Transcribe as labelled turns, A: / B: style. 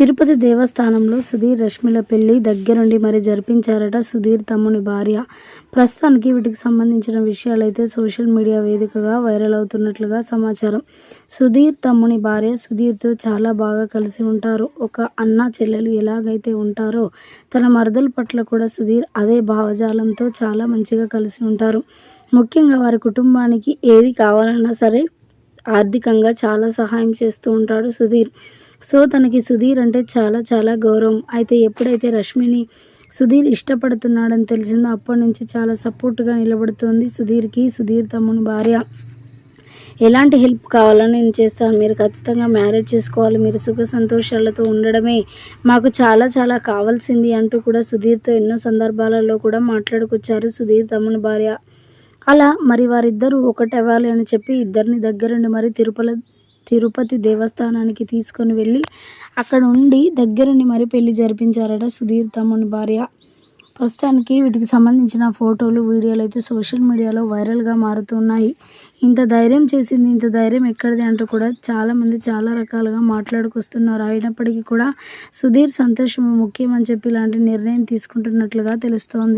A: తిరుపతి దేవస్థానంలో సుధీర్ రష్మిల పెళ్ళి దగ్గరుండి మరి జరిపించారట సుధీర్ తమ్ముని భార్య. ప్రస్తుతానికి వీటికి సంబంధించిన విషయాలైతే సోషల్ మీడియా వేదికగా వైరల్ అవుతున్నట్లుగా సమాచారం. సుధీర్ తమ్ముని భార్య సుధీర్తో చాలా బాగా కలిసి ఉంటారు. ఒక అన్న చెల్లెలు ఎలాగైతే ఉంటారో తన మరదల పట్ల కూడా సుధీర్ అదే భావజాలంతో చాలా మంచిగా కలిసి ఉంటారు. ముఖ్యంగా వారి కుటుంబానికి ఏది కావాలన్నా సరే ఆర్థికంగా చాలా సహాయం చేస్తూ ఉంటాడు సుధీర్. సో తనకి సుధీర్ అంటే చాలా చాలా గౌరవం. అయితే ఎప్పుడైతే రష్మిని సుధీర్ ఇష్టపడుతున్నాడని తెలిసిందో అప్పటి నుంచి చాలా సపోర్ట్గా నిలబడుతుంది సుధీర్కి. సుధీర్ తమ్ముని భార్య. ఎలాంటి హెల్ప్ కావాలని నేను చేస్తాను. మీరు ఖచ్చితంగా మ్యారేజ్ చేసుకోవాలి. మీరు సుఖ సంతోషాలతో ఉండడమే మాకు చాలా చాలా కావాల్సింది అంటూ కూడా సుధీర్తో ఎన్నో సందర్భాలలో కూడా మాట్లాడుకొచ్చారు సుధీర్ తమ్ముని భార్య. అలా మరి వారిద్దరూ ఒకటవ్వాలి అని చెప్పి ఇద్దరిని దగ్గరుండి మరి తిరుపల తిరుపతి దేవస్థానానికి తీసుకొని వెళ్ళి అక్కడ ఉండి దగ్గరుండి మరి పెళ్ళి జరిపించారట సుధీర్ తమ్ముని భార్య. ప్రస్తుతానికి వీటికి సంబంధించిన ఫోటోలు వీడియోలు అయితే సోషల్ మీడియాలో వైరల్గా మారుతున్నాయి. ఇంత ధైర్యం చేసింది ఇంత ధైర్యం ఎక్కడిది అంటూ కూడా చాలామంది చాలా రకాలుగా మాట్లాడుకొస్తున్నారు. అయినప్పటికీ కూడా సుధీర్ సంతోషం ముఖ్యం అని చెప్పి ఇలాంటి నిర్ణయం తీసుకుంటున్నట్లుగా తెలుస్తోంది.